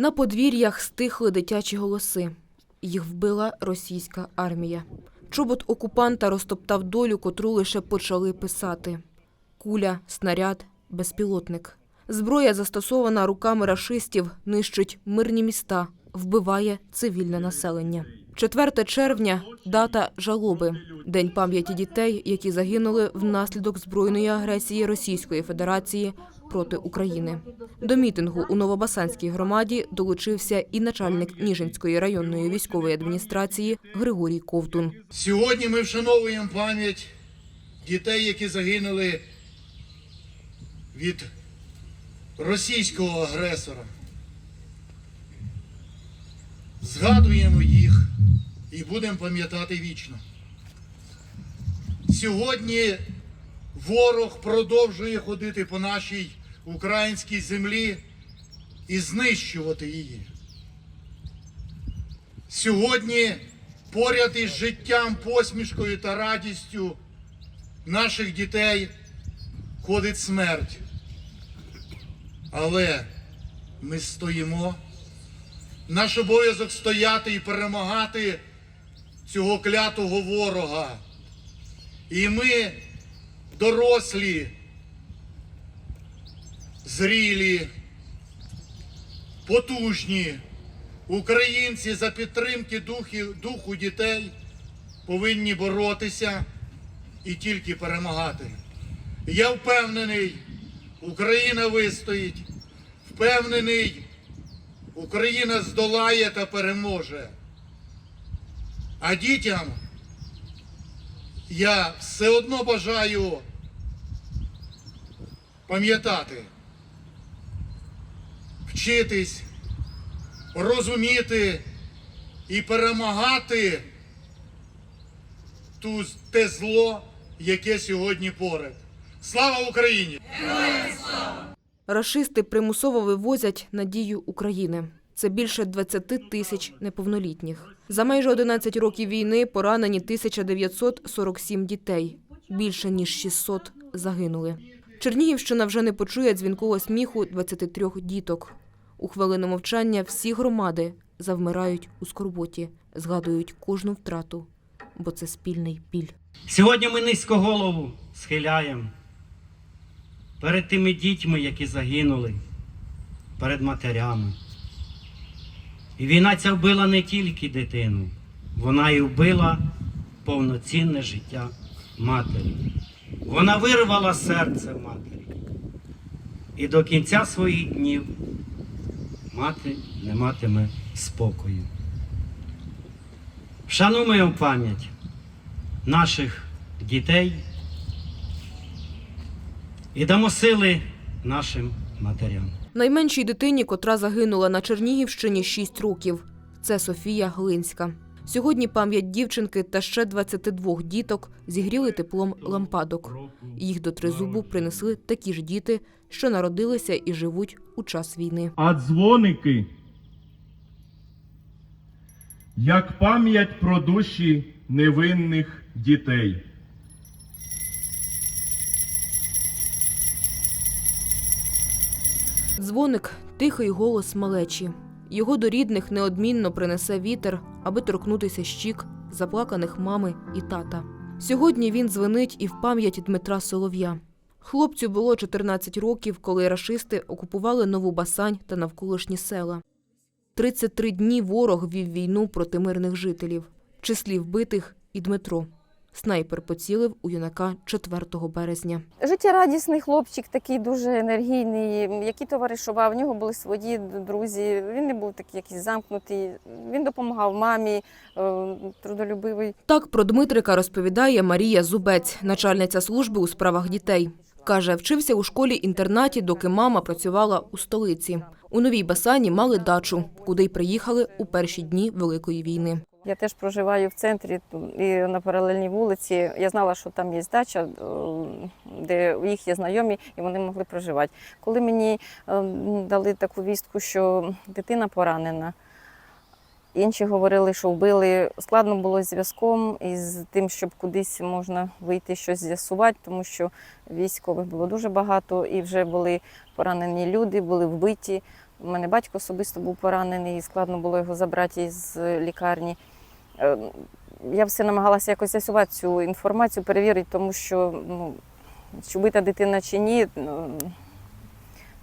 На подвір'ях стихли дитячі голоси. Їх вбила російська армія. Чобот окупанта розтоптав долю, котру лише почали писати. Куля, снаряд, безпілотник. Зброя, застосована руками рашистів, нищить мирні міста, вбиває цивільне населення. 4 червня – дата жалоби. День пам'яті дітей, які загинули внаслідок збройної агресії Російської Федерації проти України. До мітингу у Новобасанській громаді долучився і начальник Ніжинської районної військової адміністрації Григорій Ковтун. Сьогодні ми вшановуємо пам'ять дітей, які загинули від російського агресора. Згадуємо їх і будемо пам'ятати вічно. Сьогодні ворог продовжує ходити по нашій українській землі і знищувати її. Сьогодні поряд із життям, посмішкою та радістю наших дітей ходить смерть. Але ми стоїмо. Наш обов'язок стояти і перемагати цього клятого ворога. І ми, дорослі, зрілі, потужні, Українці за підтримки духів, духу дітей повинні боротися і тільки перемагати. Я впевнений, Україна вистоїть, впевнений, Україна здолає та переможе. А дітям я все одно бажаю пам'ятати, вчитись розуміти і перемагати ту, те зло, яке сьогодні поряд. Слава Україні! Рашисти примусово вивозять надію України. Це більше 20 тисяч неповнолітніх. За майже 11 років війни поранені 1947 дітей. Більше ніж 600 загинули. Чернігівщина вже не почує дзвінкового сміху 23 діток. У хвилину мовчання всі громади завмирають у скорботі, згадують кожну втрату, бо це спільний біль. Сьогодні ми низько голову схиляємо перед тими дітьми, які загинули, перед матерями. І війна ця вбила не тільки дитину, вона і вбила повноцінне життя матері. Вона вирвала серце матері. І до кінця своїх днів мати не матиме спокою. Вшануємо пам'ять наших дітей і дамо сили нашим матерям. Найменшій дитині, котра загинула на Чернігівщині 6 років. Це Софія Глинська. Сьогодні пам'ять дівчинки та ще 22 діток зігріли теплом лампадок. Їх до тризубу принесли такі ж діти, що народилися і живуть у час війни. а дзвоники, як пам'ять про душі невинних дітей. Дзвоник тихий голос малечі. Його до рідних неодмінно принесе вітер, аби торкнутися щік заплаканих мами і тата. Сьогодні він дзвонить і в пам'яті Дмитра Солов'я. Хлопцю було 14 років, коли рашисти окупували Нову Басань та навколишні села. 33 дні ворог вів війну проти мирних жителів. В числі вбитих і Дмитро. Снайпер поцілив у юнака 4 березня. Життєрадісний хлопчик, такий дуже енергійний, який товаришував. В нього були свої друзі. Він не був такий якийсь замкнутий. Він допомагав мамі, е, трудолюбивий. Так про Дмитрика розповідає Марія Зубець, начальниця служби у справах дітей. Каже, вчився у школі-інтернаті, доки мама працювала у столиці. У Новій Басані мали дачу, куди й приїхали у перші дні Великої війни. Я теж проживаю в центрі і на паралельній вулиці. Я знала, що там є дача, де їх є знайомі, і вони могли проживати. Коли мені е, дали таку вістку, що дитина поранена, інші говорили, що вбили. Складно було з зв'язком і з тим, щоб кудись можна вийти щось з'ясувати, тому що військових було дуже багато і вже були поранені люди, були вбиті. У мене батько особисто був поранений, і складно було його забрати із лікарні. Е, Я все намагалася якось з'ясувати цю інформацію, перевірити, тому що ну, чи бита дитина чи ні, ну,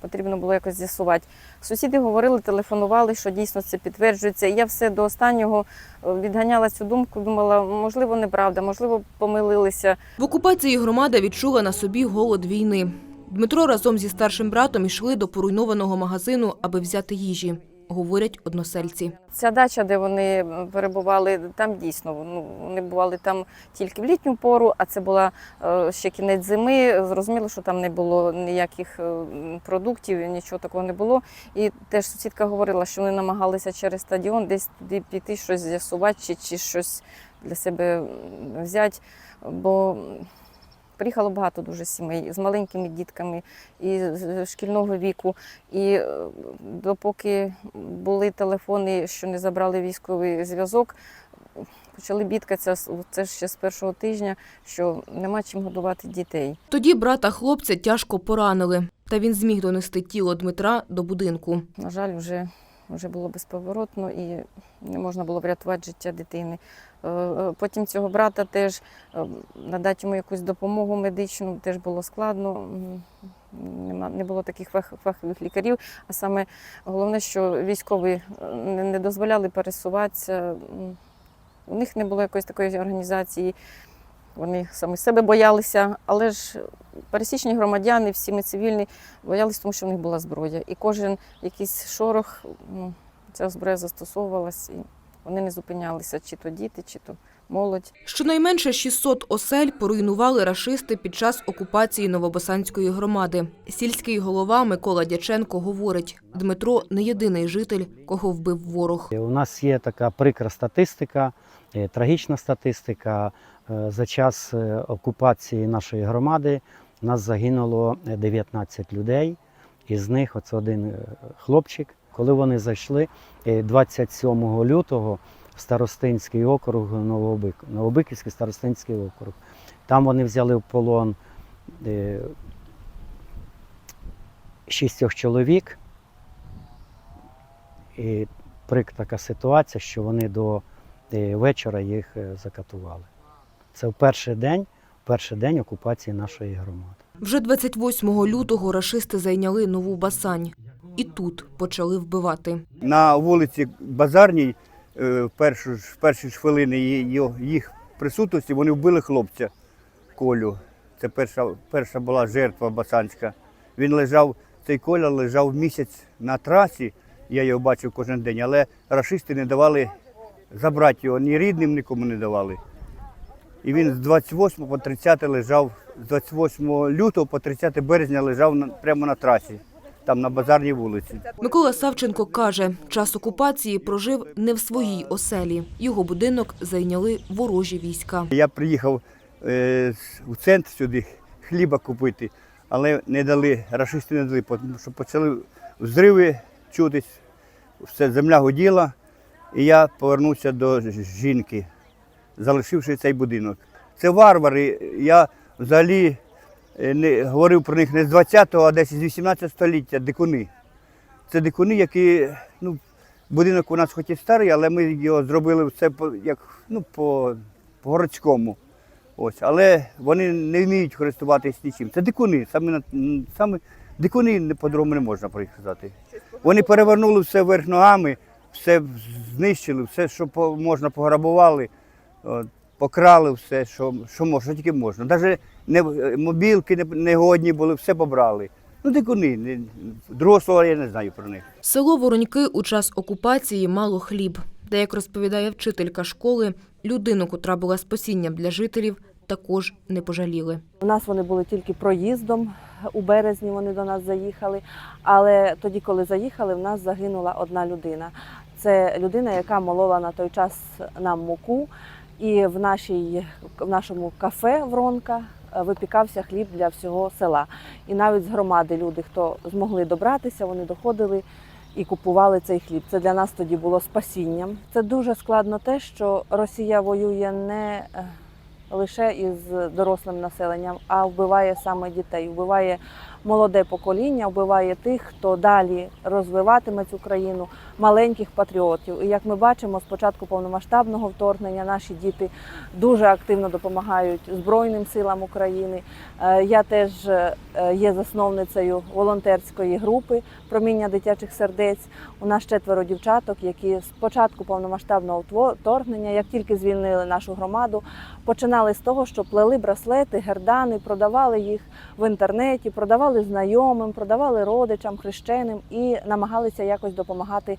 потрібно було якось з'ясувати. Сусіди говорили, телефонували, що дійсно це підтверджується. Я все до останнього е, відганяла цю думку, думала, можливо, неправда, можливо, помилилися. В окупації громада відчула на собі голод війни. Дмитро разом зі старшим братом йшли до поруйнованого магазину, аби взяти їжі, говорять односельці. Ця дача, де вони перебували, там дійсно ну, вони бували там тільки в літню пору, а це була е, ще кінець зими. Зрозуміло, що там не було ніяких е, продуктів, нічого такого не було. І теж сусідка говорила, що вони намагалися через стадіон десь туди піти, щось з'ясувати чи, чи щось для себе взяти. Бо приїхало багато дуже сімей з маленькими дітками і з шкільного віку. І е, допоки були телефони, що не забрали військовий зв'язок, почали бідкатися це ще з першого тижня, що нема чим годувати дітей. Тоді брата хлопця тяжко поранили, та він зміг донести тіло Дмитра до будинку. На жаль, вже, вже було безповоротно і не можна було врятувати життя дитини. Е, е, Потім цього брата теж е, надати йому якусь допомогу медичну теж було складно. Не було таких фах- фахових лікарів. А саме головне, що військові не, дозволяли пересуватися. У них не було якоїсь такої організації. Вони самі себе боялися, але ж пересічні громадяни, всі ми цивільні, боялися, тому що в них була зброя. І кожен якийсь шорох, ця зброя застосовувалась, вони не зупинялися, чи то діти, чи то молодь. Щонайменше 600 осель поруйнували рашисти під час окупації Новобосанської громади. Сільський голова Микола Дяченко говорить, Дмитро не єдиний житель, кого вбив ворог. У нас є така прикра статистика, е, трагічна статистика. Е, За час е, окупації нашої громади у нас загинуло е, 19 людей. Із них оце один е, хлопчик. Коли вони зайшли е, 27 лютого в Старостинський округ, Новобик, Новобиківський Старостинський округ, там вони взяли в полон е, шістьох чоловік. І прик така ситуація, що вони до е, вечора їх е, закатували. Це в перший день, перший день окупації нашої громади. Вже 28 лютого рашисти зайняли нову Басань. І тут почали вбивати. На вулиці Базарній е, в першу ж- в перші ж хвилини їх присутності вони вбили хлопця Колю. Це перша, перша була жертва Басанська. Він лежав, цей Коля лежав місяць на трасі, я його бачив кожен день, але рашисти не давали забрати його, ні рідним нікому не давали. І він з 28 по 30 лежав, з 28 лютого по 30 березня лежав прямо на трасі, там на базарній вулиці. Микола Савченко каже, час окупації прожив не в своїй оселі. Його будинок зайняли ворожі війська. Я приїхав е, у центр сюди хліба купити, але не дали, рашисти не дали, тому що почали взриви чутись, все, земля гуділа, і я повернувся до жінки, залишивши цей будинок. Це варвари. Я взагалі не говорив про них не з 20-го, а десь з 18 століття, дикуни. Це дикуни, які, ну, будинок у нас хоч і старий, але ми його зробили все по, як, ну, по, по городському. Ось, але вони не вміють користуватися нічим. Це дикуни, саме, саме дикуни по-другому не можна про їх сказати. Вони перевернули все вверх ногами, все знищили, все, що можна, пограбували, покрали все, що, що можна, що тільки можна. Навіть не, мобілки не, негодні були, все побрали. Ну, дикуни, не, другого слова я не знаю про них. Село Вороньки у час окупації мало хліб. Та, як розповідає вчителька школи, людину, котра була спасінням для жителів, також не пожаліли. У нас вони були тільки проїздом. У березні вони до нас заїхали. Але тоді, коли заїхали, в нас загинула одна людина. Це людина, яка молола на той час нам муку. І в, нашій, в нашому кафе Вронка випікався хліб для всього села. І навіть з громади люди, хто змогли добратися, вони доходили і купували цей хліб. Це для нас тоді було спасінням. Це дуже складно те, що Росія воює не е, лише із дорослим населенням, а вбиває саме дітей, вбиває молоде покоління, вбиває тих, хто далі розвиватиме цю країну, маленьких патріотів. І як ми бачимо, з початку повномасштабного вторгнення наші діти дуже активно допомагають Збройним силам України. Е, Я теж е, є засновницею волонтерської групи проміння дитячих сердець. У нас четверо дівчаток, які з початку повномасштабного вторгнення, як тільки звільнили нашу громаду, починали з того, що плели браслети, гердани, продавали їх в інтернеті, продавали знайомим, продавали родичам, хрещеним і намагалися якось допомагати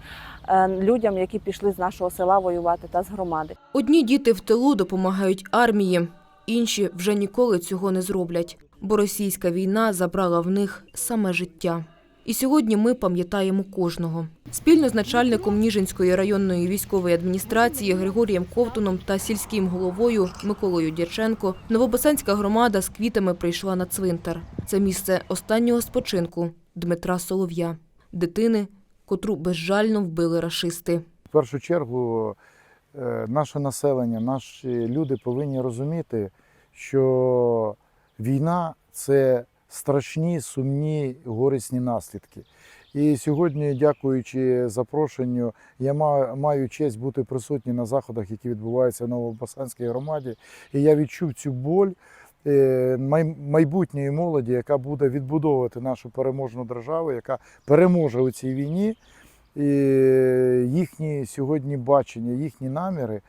е, людям, які пішли з нашого села воювати та з громади. Одні діти в тилу допомагають армії, інші вже ніколи цього не зроблять, бо російська війна забрала в них саме життя. І сьогодні ми пам'ятаємо кожного. Спільно з начальником Ніжинської районної військової адміністрації Григорієм Ковтуном та сільським головою Миколою Дяченко Новобосанська громада з квітами прийшла на цвинтар. Це місце останнього спочинку Дмитра Солов'я, дитини, котру безжально вбили рашисти. В першу чергу е, наше населення, наші люди повинні розуміти, що війна це страшні, сумні, горісні наслідки. І сьогодні, дякуючи запрошенню, я маю честь бути присутній на заходах, які відбуваються в Новобасанській громаді. І я відчув цю боль е, майбутньої молоді, яка буде відбудовувати нашу переможну державу, яка переможе у цій війні. І їхні сьогодні бачення, їхні наміри е,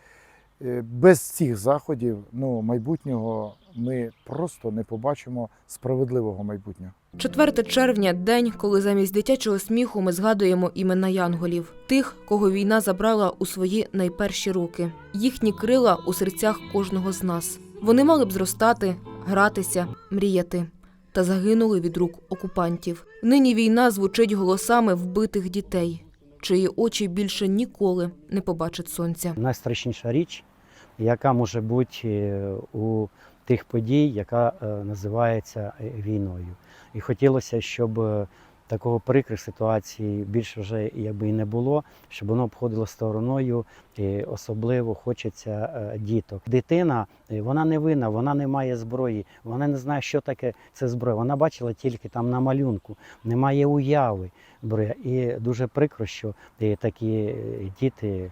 без цих заходів ну, майбутнього ми просто не побачимо справедливого майбутнього. 4 червня – день, коли замість дитячого сміху ми згадуємо імена янголів. Тих, кого війна забрала у свої найперші роки. Їхні крила у серцях кожного з нас. Вони мали б зростати, гратися, мріяти. Та загинули від рук окупантів. Нині війна звучить голосами вбитих дітей, чиї очі більше ніколи не побачать сонця. Найстрашніша річ, яка може бути е, у тих подій, яка е, називається е, війною. І хотілося, щоб такого прикрих ситуацій більше вже якби і не було, щоб воно обходило стороною, і особливо хочеться діток. Дитина вона не винна, вона не має зброї, вона не знає, що таке це зброя. Вона бачила тільки там на малюнку, немає уяви. І дуже прикро, що такі діти,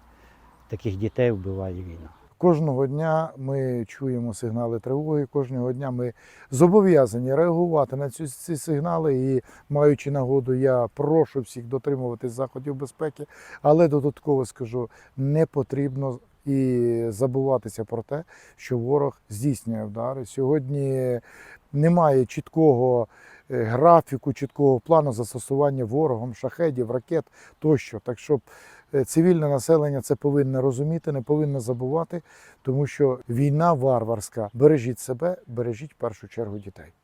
таких дітей вбиває війна. Кожного дня ми чуємо сигнали тривоги, кожного дня ми зобов'язані реагувати на ці, сигнали. І маючи нагоду, я прошу всіх дотримуватись заходів безпеки, але додатково скажу, не потрібно і забуватися про те, що ворог здійснює вдари. Сьогодні немає чіткого е, графіку, чіткого плану застосування ворогом шахедів, ракет тощо. Так щоб цивільне населення це повинно розуміти, не повинно забувати, тому що війна варварська. Бережіть себе, бережіть в першу чергу дітей.